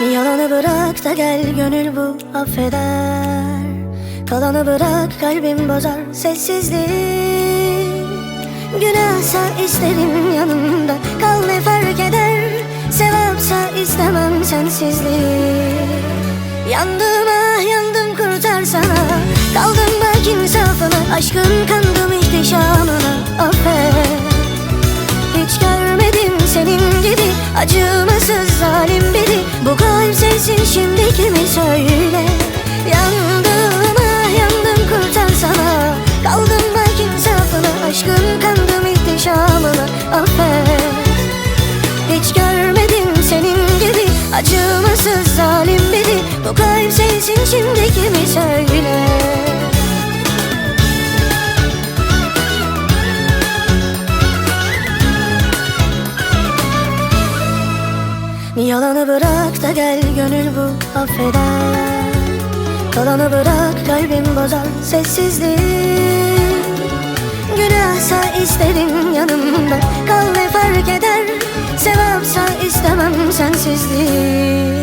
Yalanı bırak da gel gönül bu affeder. Kalanı bırak kalbim bozar sessizliği Günahsa isterim yanımda Kal ne fark eder? Sevapsa istemem sensizliği Yandım ah yandım kurtarsana Kaldım bak insafına Aşkın kandım ihtişamına Affet. Hiç görmedim senin gibi Acımasız sensin şimdi kimi söyle Yalanı bırak da gel gönül bu affeder. Kalanı bırak kalbim bozar sessizliği. Günahsa isterim yanımda Kal ne fark eder. Sevapsa istemem sensizliği.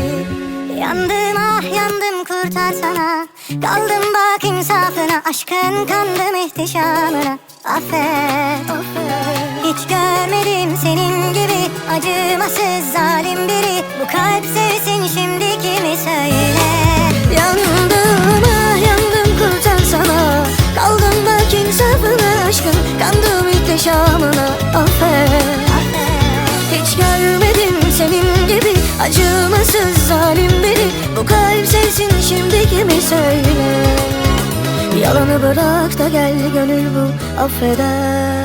Yandım ah yandım kurtarsana. Kaldım bak insafına Aşkın kandım ihtişamına Affet Affet Hiç görmedim senin gibi Acımasız zalim biri. Bu kalp sevsin şimdi kimi söyle Yandım ah yandım kurtarsana. Kaldım bak insafına aşkın Kandım ihtişamına affet acımasız zalim biri. Bu kalp sensin şimdi kimi söyle? Yalanı bırak da gel gönül bu affeder